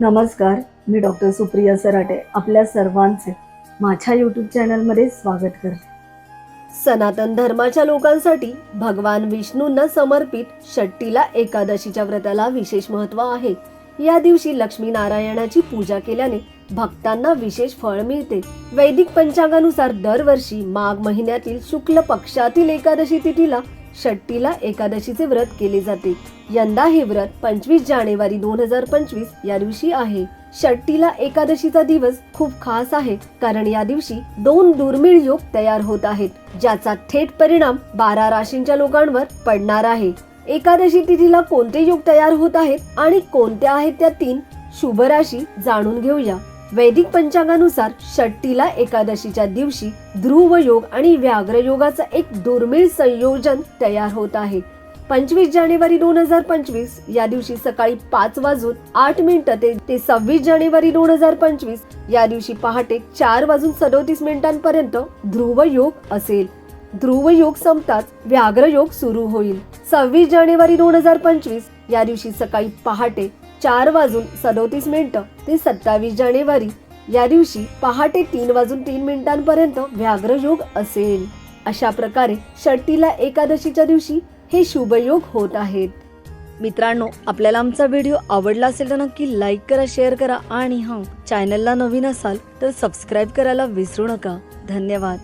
नमस्कार मी डॉक्टर सुप्रिया सराटे आपल्या सर्वांचे माझ्या यूट्यूब चॅनलमध्ये स्वागत करते. सनातन धर्माच्या लोकांसाठी भगवान विष्णूंना समर्पित षट्टीला एकादशीच्या व्रताला विशेष महत्त्व आहे. या दिवशी लक्ष्मी नारायणाची पूजा केल्याने भक्तांना विशेष फळ मिळते. वैदिक पंचांगानुसार दरवर्षी माघ महिन्यातील शुक्ल पक्षातील एकादशी तिथीला षट्टीला एकादशीचे व्रत केले जाते. यंदा हे व्रत पंचवीस जानेवारी दोन हजार पंचवीस या दिवशी आहे. षट्टीला एकादशीचा दिवस खूप खास आहे कारण या दिवशी दोन दुर्मिळ योग तयार होत आहेत ज्याचा थेट परिणाम बारा राशींच्या लोकांवर पडणार आहे. एकादशी तिथीला कोणते योग तयार होत आहेत आणि कोणत्या आहेत त्या तीन शुभ राशी जाणून घेऊया. वैदिक पंचांगानुसार षट्टीला एकादशीच्या दिवशी ध्रुव योग आणि व्याघ्र योगाचं एक दुर्मिळ संयोजन तयार होत आहे. पंचवीस जानेवारी दोन हजार पंचवीस या दिवशी सकाळी पाच वाजून आठ मिनिटं ते ते सव्वीस जानेवारी दोन हजार पंचवीस या दिवशी पहाटे चार वाजून सदोतीस मिनिटांपर्यंत ध्रुव योग असेल. ध्रुव योग संपताच व्याघ्र योग सुरू होईल. सव्वीस जानेवारी दोन हजार पंचवीस या दिवशी सकाळी पहाटे चार वाजून सदोतीस मिनिटं ते सत्तावीस जानेवारी. या दिवशी पहाटे तीन वाजून तीन मिनिटांपर्यंत व्याघ्र योग असेल. अशा प्रकारे षट्टीला एकादशीच्या दिवशी हे शुभयोग होत आहेत. मित्रांनो आपल्याला आमचा व्हिडिओ आवडला असेल तर नक्की लाईक करा शेअर करा आणि हा चॅनलला नवीन असाल तर सबस्क्राईब करायला विसरू नका. धन्यवाद.